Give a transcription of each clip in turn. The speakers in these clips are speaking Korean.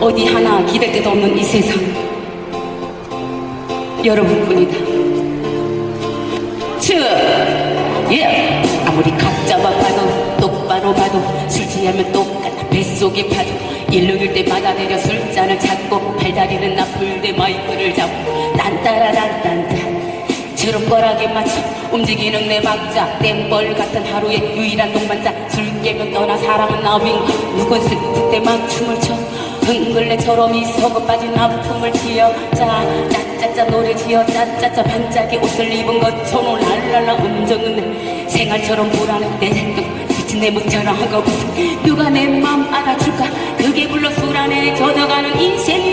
어디 하나 기댈 데도 없는 이 세상. 여러분뿐이다. 츠! 예. 아무리 각잡아 봐도 똑바로 봐도 술 취하면 똑같아. 뱃속에 파도 일로 일 때마다 내려 술잔을 찾고 팔다리는 나쁠 때 마이크를 잡고. 딴따라란딴딴. 주름거락에 맞춰 움직이는 내 박자. 땡벌 같은 하루의 유일한 동반자. 술 깨면 떠나 사람은 나빈 누군 슬플 때만 춤을 춰 흥글레처럼 이 속어 빠진 아픔을 지어. 짜 짜짜짜 노래 지어. 짜짜짜 반짝이 옷을 입은 것처럼 랄랄라 음정은 내 생활처럼 불안해 내 생각 미친 내 묵처럼 한거없음 누가 내 맘 알아줄까? 그게 불러 술 안에 젖어가는 인생이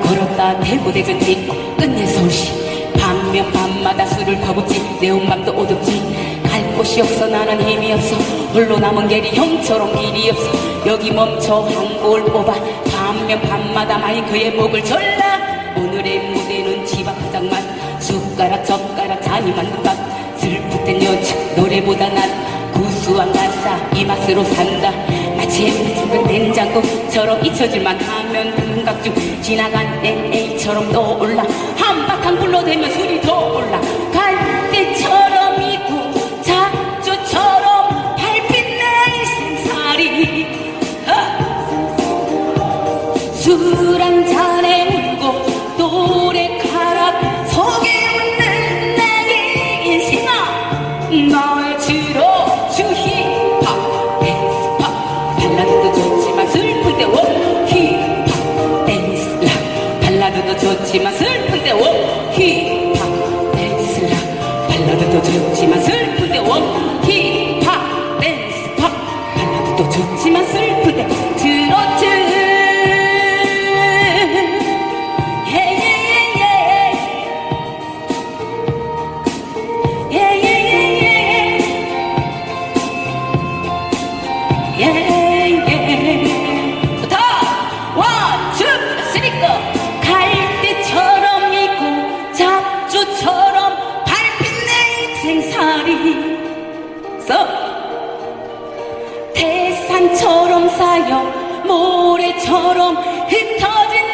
걸었다. 대구대전 찍고 끝내 서울시 반면 밤마다 술을 퍼붓지 내 온 맘도 오둡지. 갈 곳이 없어. 나는 힘이 없어. 홀로 남은 길이 형처럼 길이 없어. 여기 멈춰. 한골 뽑아. 반면 밤마다 마이크의 목을 졸라. 오늘의 무대는 집앞 화장만. 숟가락 젓가락 잔이 만든 밥. 슬플 땐 여자 노래보다 난 구수한 가사. 이 맛으로 산다. 마치 햇빛은 된장국처럼 잊혀질만 하 면 금각 중 지나간 LA처럼 떠올라. 한바탕 불러대면 술이 더 올라 힙합 댄스락 발라드도 좋지만 슬플 때워 힙합 댄스 팝 발라드도 좋지만 슬플 때. 트로트 써 태산처럼 쌓여 모래처럼 흩어진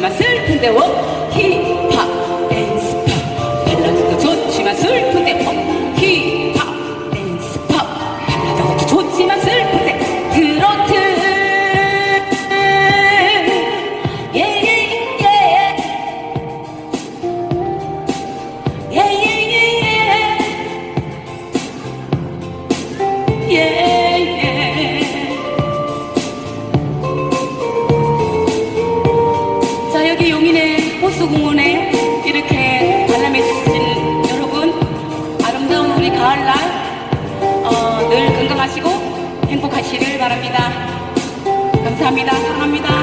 발라드도 감사합니다. 사랑합니다.